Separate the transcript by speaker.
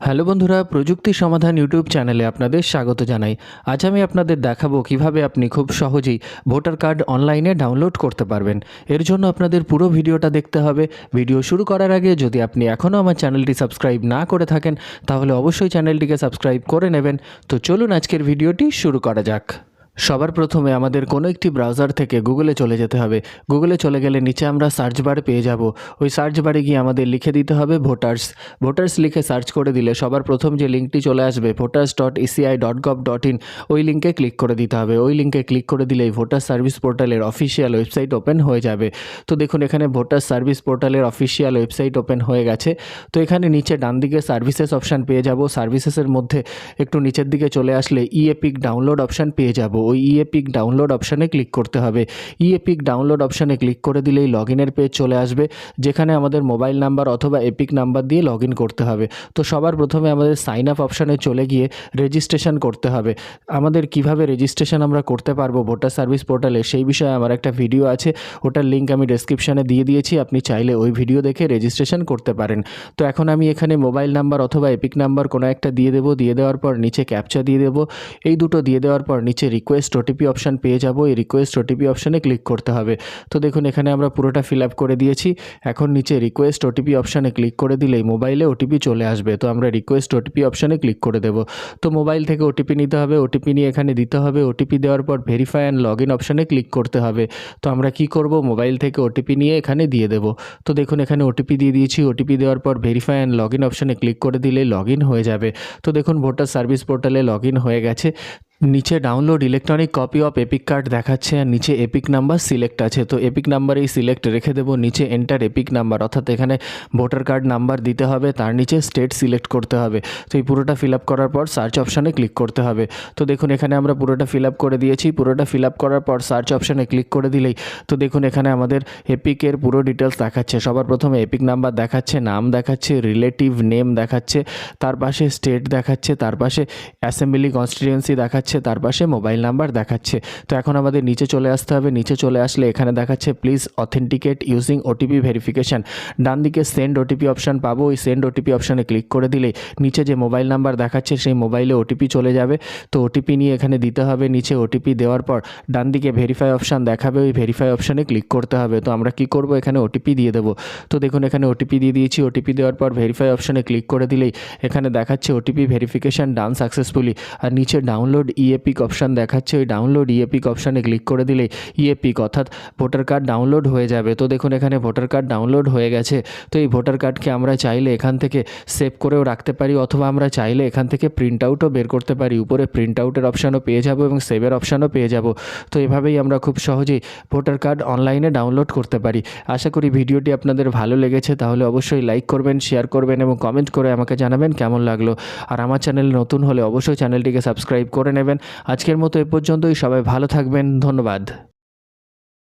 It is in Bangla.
Speaker 1: হ্যালো বন্ধুরা, প্রযুক্তি সমাধান ইউটিউব চ্যানেলে আপনাদের স্বাগত জানাই। আজ আমি আপনাদের দেখাবো কীভাবে আপনি খুব সহজেই ভোটার কার্ড অনলাইনে ডাউনলোড করতে পারবেন। এর জন্য আপনাদের পুরো ভিডিওটা দেখতে হবে। ভিডিও শুরু করার আগে যদি আপনি এখনও আমার চ্যানেলটি সাবস্ক্রাইব না করে থাকেন, তাহলে অবশ্যই চ্যানেলটিকে সাবস্ক্রাইব করে নেবেন। তো চলুন আজকের ভিডিওটি শুরু করা যাক। সবার প্রথমে আমাদের কোনো একটি ব্রাউজার থেকে গুগলে চলে যেতে হবে। গুগলে চলে গেলে নিচে আমরা সার্চ বার পেয়ে যাব। ওই সার্চ বারে গিয়ে আমাদের লিখে দিতে হবে ভোটার্স ভোটার্স লিখে সার্চ করে দিলে সবার প্রথম যে লিঙ্কটি চলে আসবে voters dot ECI dot gov dot in ওই লিঙ্কে ক্লিক করে দিতে হবে। ওই লিঙ্কে ক্লিক করে দিলেই ভোটার সার্ভিস পোর্টালের অফিসিয়াল ওয়েবসাইট ওপেন হয়ে যাবে। তো দেখুন, এখানে ভোটার সার্ভিস পোর্টালের অফিসিয়াল ওয়েবসাইট ওপেন হয়ে গেছে। তো এখানে নিচে ডান দিকে সার্ভিসেস অপশান পেয়ে যাব। সার্ভিসেসের মধ্যে একটু নিচের দিকে চলে আসলে ই এপিক ডাউনলোড অপশান পেয়ে যাব। ওই ই এপিক ডাউনলোড অপশানে ক্লিক করতে হবে। ই এপিক ডাউনলোড অপশানে ক্লিক করে দিলেই লগ ইনের পেজ চলে আসবে, যেখানে আমাদের মোবাইল নাম্বার অথবা এপিক নাম্বার দিয়ে লগ করতে হবে। তো সবার প্রথমে আমাদের সাইন আপ অপশানে চলে গিয়ে রেজিস্ট্রেশন করতে হবে। আমাদের কীভাবে রেজিস্ট্রেশন আমরা করতে পারব ভোটার সার্ভিস পোর্টালে সেই বিষয়ে আমার একটা ভিডিও আছে, ওটার লিঙ্ক আমি ডেসক্রিপশানে দিয়ে দিয়েছি, আপনি চাইলে ওই ভিডিও দেখে রেজিস্ট্রেশন করতে পারেন। তো এখন আমি এখানে মোবাইল নাম্বার অথবা এপিক নাম্বার কোনো একটা দিয়ে দেবো, দিয়ে দেওয়ার পর নিচে ক্যাপচা দিয়ে দেবো। এই দুটো দিয়ে দেওয়ার পর নিচে রিকোয়েস্ট ওটিপি অপশান পেয়ে যাব এই রিকোয়েস্ট ওটিপি অপশানে ক্লিক করতে হবে তো দেখুন এখানে আমরা পুরোটা ফিল আপ করে দিয়েছি এখন নিচে রিকোয়েস্ট ওটিপি অপশানে ক্লিক করে দিলেই মোবাইলে ওটিপি চলে আসবে তো আমরা রিকোয়েস্ট ওটিপি অপশানে ক্লিক করে দেব তো মোবাইল থেকে ওটিপি নিতে হবে ওটিপি নিয়ে এখানে দিতে হবে ওটিপি দেওয়ার পর ভেরিফাই অ্যান্ড লগ ইন অপশানে ক্লিক করতে হবে তো আমরা কি করব মোবাইল থেকে ওটিপি নিয়ে এখানে দিয়ে দেব তো দেখুন এখানে ওটিপি দিয়ে দিয়েছি ওটিপি দেওয়ার পর ভেরিফাই অ্যান্ড লগ ইন অপশানে ক্লিক করে দিলে লগ ইন হয়ে যাবে তো দেখুন ভোটার সার্ভিস পোর্টালে লগ ইন হয়ে গেছে নিচে download electronic copy of EPIC card দেখাচ্ছে আর নিচে এপিক নাম্বার সিলেক্ট আছে। তো এপিক নাম্বারেই সিলেক্ট রেখে দেবো, নিচে এন্টার এপিক নাম্বার অর্থাৎ এখানে ভোটার কার্ড নাম্বার দিতে হবে, তার নিচে স্টেট সিলেক্ট করতে হবে। তো এই পুরোটা ফিল আপ করার পর সার্চ অপশানে ক্লিক করতে হবে। তো দেখুন এখানে আমরা পুরোটা ফিল আপ করে দিয়েছি, পুরোটা ফিল আপ করার পর সার্চ অপশানে ক্লিক করে দিলেই তো দেখুন এখানে আমাদের এপিকের পুরো ডিটেলস দেখাচ্ছে। সবার প্রথমে এপিক নাম্বার দেখাচ্ছে, নাম দেখাচ্ছে রিলেটিভ নেম দেখাচ্ছে, তার পাশে স্টেট দেখাচ্ছে, তার পাশে অ্যাসেম্বলি কনস্টিটিউয়েন্সি দেখাচ্ছে তার পাশে মোবাইল নাম্বার দেখাচ্ছে তো এখন আমাদের নিচে চলে আসতে হবে নিচে চলে আসলে এখানে দেখাচ্ছে please authenticate using OTP verification ডান দিকে সেন্ড ওটিপি অপশান পাবো ওই সেন্ড ওটিপি অপশানে ক্লিক করে দিলেই নিচে যে মোবাইল নাম্বার দেখাচ্ছে সেই মোবাইলে ওটিপি চলে যাবে তো ওটিপি নিয়ে এখানে দিতে হবে নিচে ওটিপি দেওয়ার পর ডান দিকে ভেরিফাই অপশান দেখাবে ওই ভেরিফাই অপশানে ক্লিক করতে হবে তো আমরা কি করব এখানে ওটিপি দিয়ে দেবো তো দেখুন এখানে ওটিপি দিয়ে দিয়েছি ওটিপি দেওয়ার পর ভেরিফাই অপশানে ক্লিক করে দিলেই এখানে দেখাচ্ছে ওটিপি ভেরিফিকেশান ডান সাকসেসফুলি আর নিচে ডাউনলোড ইএপিক অপশান দেখাচ্ছে। ওই ডাউনলোড ইএপিক অপশানে ক্লিক করে দিলেই ইএপিক অর্থাৎ ভোটার কার্ড ডাউনলোড হয়ে যাবে। তো দেখুন, এখানে ভোটার কার্ড ডাউনলোড হয়ে গেছে। তো এই ভোটার কার্ডকে আমরা চাইলে এখান থেকে সেভ করেও রাখতে পারি অথবা আমরা চাইলে এখান থেকে প্রিন্ট আউটও বের করতে পারি। উপরে প্রিন্ট আউটের অপশানও পেয়ে যাব এবং সেভের অপশানও পেয়ে যাব। তো এভাবেই আমরা খুব সহজেই ভোটার কার্ড অনলাইনে ডাউনলোড করতে পারি। আশা করি ভিডিওটি আপনাদের ভালো লেগেছে। তাহলে অবশ্যই লাইক করবেন শেয়ার করবেন এবং কমেন্ট করে আমাকে জানাবেন কেমন লাগল। আর আমার চ্যানেল নতুন হলে অবশ্যই চ্যানেলটিকে সাবস্ক্রাইব করে নেবেন। আজকের মতো এ পর্যন্তই। সবাই ভালো থাকবেন। ধন্যবাদ।